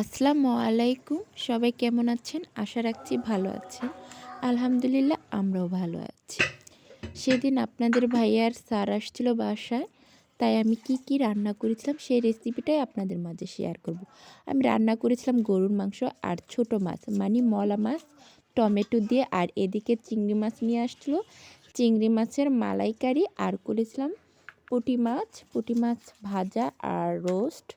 আসসালামু আলাইকুম। সবাই কেমন আছেন? আশা রাখছি ভালো আছেন। আলহামদুলিল্লাহ, আমরাও ভালো আছি। সেদিন আপনাদের ভাইয়ার স্যার আসছিল বাসায়, তাই আমি কি কি রান্না করেছিলাম সেই রেসিপিটাই আপনাদের মাঝে শেয়ার করব। আমি রান্না করেছিলাম গরুর মাংস আর ছোট মাছ মানে মলা মাছ, টমেটো দিয়ে, আর এদিকে চিংড়ি মাছ নিয়ে আসছিল। চিংড়ি মাছের মালাইকারি, আর করেছিলাম পুঁটি মাছ। পুঁটি মাছ ভাজা আর রোস্ট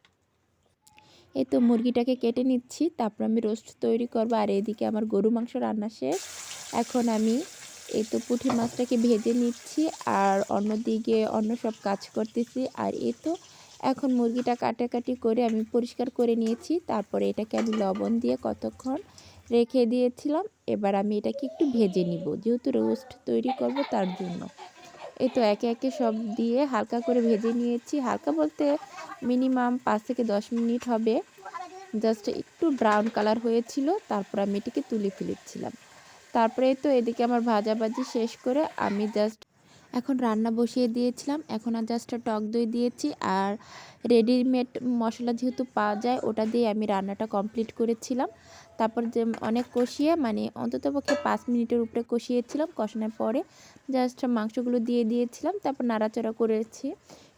এই তো মুরগিটাকে কেটে নিচ্ছি, তারপর আমি রোস্ট তৈরি করব। আর এদিকে আমার গরু মাংস রান্না শেষ। এখন আমি এই তো পুঁটি মাছটাকে ভেজে নিচ্ছি আর অন্যদিকে অন্য সব কাজ করতেছি। আর এই তো এখন মুরগিটা কাটাকাটি করে আমি পরিষ্কার করে নিয়েছি। তারপরে এটাকে আমি লবণ দিয়ে কতক্ষণ রেখে দিয়েছিলাম, এবার আমি এটাকে একটু ভেজে নিব। যেহেতু রোস্ট তৈরি করব তার জন্য। এই তো একে একে সব দিয়ে হালকা করে ভেজে নিয়েছি। হালকা বলতে মিনিমাম পাঁচ থেকে দশ মিনিট হবে। জাস্ট একটু ব্রাউন কালার হয়েছিল, তারপর আমি এটিকে তুলে ফেলেছিলাম। তারপরে তো এদিকে আমার ভাজাভাজি শেষ করে আমি জাস্ট এখন রান্না বসিয়ে দিয়েছিলাম। এখন আর জাস্ট টক দই দিয়েছি আর রেডিমেড মশলা যেহেতু পাওয়া যায়, ওটা দিয়ে আমি রান্নাটা কমপ্লিট করেছিলাম। তারপর যে অনেক কষিয়ে মানে অন্তত পক্ষে পাঁচ মিনিটের উপরে কষিয়েছিলাম। কষানোর পরে জাস্ট মাংসগুলো দিয়ে দিয়েছিলাম, তারপর নাড়াচাড়া করেছি।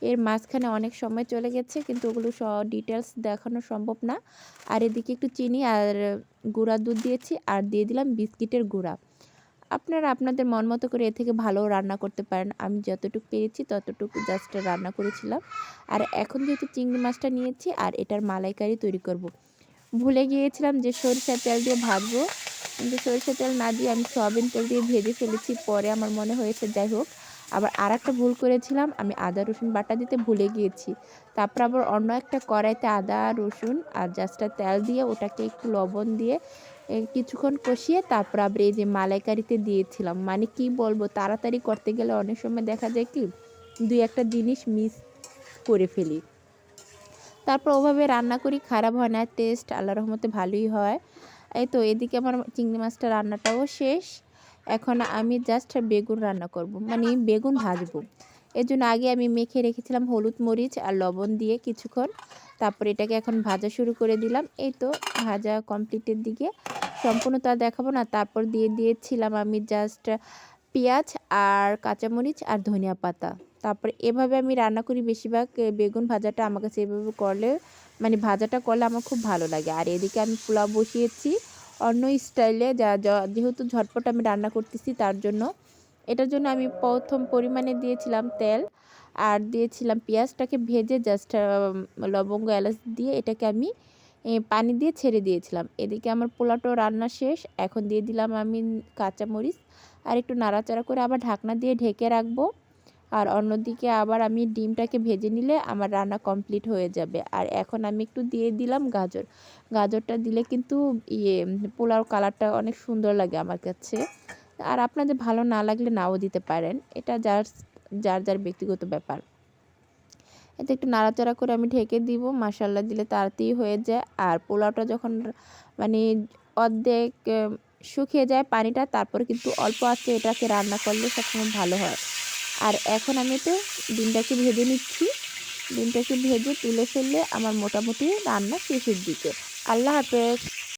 এর মাঝখানে অনেক সময় চলে গেছে, কিন্তু ওগুলো সব ডিটেলস দেখানো সম্ভব না। আর এদিকে একটু চিনি আর গুঁড়া দুধ দিয়েছি, আর দিয়ে দিলাম বিস্কিটের গুঁড়া। আপনারা আপনাদের মন মতো করে এ থেকে ভালো রান্না করতে পারেন। আমি যতটুকু পেরেছি ততটুকু জাস্ট রান্না করেছিলাম। আর এখন যেহেতু চিংড়ি মাছটা নিয়েছি আর এটার মালাইকারি তৈরি করব। ভুলে গিয়েছিলাম যে সরিষার তেল দিয়ে ভাজবো। কিন্তু সরিষার তেল না দিয়ে আমি সয়াবিন তেল দিয়ে ভেজে ফেলেছি, পরে আমার মনে হয়েছে যাই হোক। আবার আর একটা ভুল করেছিলাম, আমি আদা, রসুন বাটা দিতে ভুলে গিয়েছি। তারপর আবার অন্য একটা কড়াইতে আদা, রসুন আর জাস্টটা তেল দিয়ে ওটাকে একটু লবণ দিয়ে কিছুক্ষণ কষিয়ে তারপর আবার এই যে মালাইকারিতে দিয়েছিলাম। মানে কি বলব, তাড়াতাড়ি করতে গেলে অনেক সময় দেখা যায় কি, দুই একটা জিনিস মিস করে ফেলি। তারপর ওভাবে রান্না করি, খারাপ হয় না টেস্ট আল্লাহ রহমতে ভালোই হয়। এই তো, এদিকে আমার চিংড়ি মাছটা রান্নাটাও শেষ। এখন আমি জাস্ট বেগুন রান্না করব। মানে বেগুন ভাজবো। এর জন্য আগে আমি মেখে রেখেছিলাম হলুদ মরিচ আর লবণ দিয়ে কিছুক্ষণ। তারপর এটাকে এখন ভাজা শুরু করে দিলাম। এই তো ভাজা কমপ্লিটের দিকে। সম্পূর্ণ তা দেখাবো না। তারপর দিয়ে দিয়েছিলাম আমি জাস্ট পেঁয়াজ আর কাঁচামরিচ আর ধনিয়া পাতা। তারপর এভাবে আমি রান্না করি বেশিরভাগ বেগুন ভাজাটা আমার কাছে এভাবে করলে মানে ভাজাটা করলে আমার খুব ভালো লাগে। আর এদিকে আমি পোলাও বসিয়েছি। অন্য স্টাইলে যা যেহেতু ঝটপট আমি রান্না করতেছি তার জন্য। এটার জন্য আমি প্রথম পরিমাণে দিয়েছিলাম তেল আর দিয়েছিলাম পেঁয়াজটাকে ভেজে জাস্ট লবঙ্গ এলাচ দিয়ে এটাকে আমি পানি দিয়ে ছেড়ে দিয়েছিলাম। এদিকে আমার পোলাটো রান্না শেষ। এখন দিয়ে দিলাম আমি কাঁচামরিচ আর একটু নাড়াচাড়া করে আবার ঢাকনা দিয়ে ঢেকে রাখব। আর অন্যদিকে আবার আমি ডিমটাকে ভেজে নিলে আমার রান্না কমপ্লিট হয়ে যাবে। আর এখন আমি একটু দিয়ে দিলাম গাজর। গাজরটা দিলে কিন্তু ইয়ে পোলাও কালারটা অনেক সুন্দর লাগে আমার কাছে। আর আপনাদের ভালো না লাগলে নাও দিতে পারেন। এটা যার যার যার ব্যক্তিগত ব্যাপার। এতে একটু নাড়াচাড়া করে আমি ঢেকে দিব। মাসাল্লা দিলে তাড়াতাড়ি হয়ে যায়। আর পোলাওটা যখন মানে অর্ধেক শুকিয়ে যায় পানিটা, তারপর কিন্তু অল্প আছে এটাকে রান্না করলে সবসময় ভালো হয়। আর এখন আমি তো ডিমটাকে ভেজে নিচ্ছি। ডিমটাকে ভেজে তুলে ফেললে আমার মোটামুটি রান্না শেষের দিকে। আল্লাহ হাফেজ।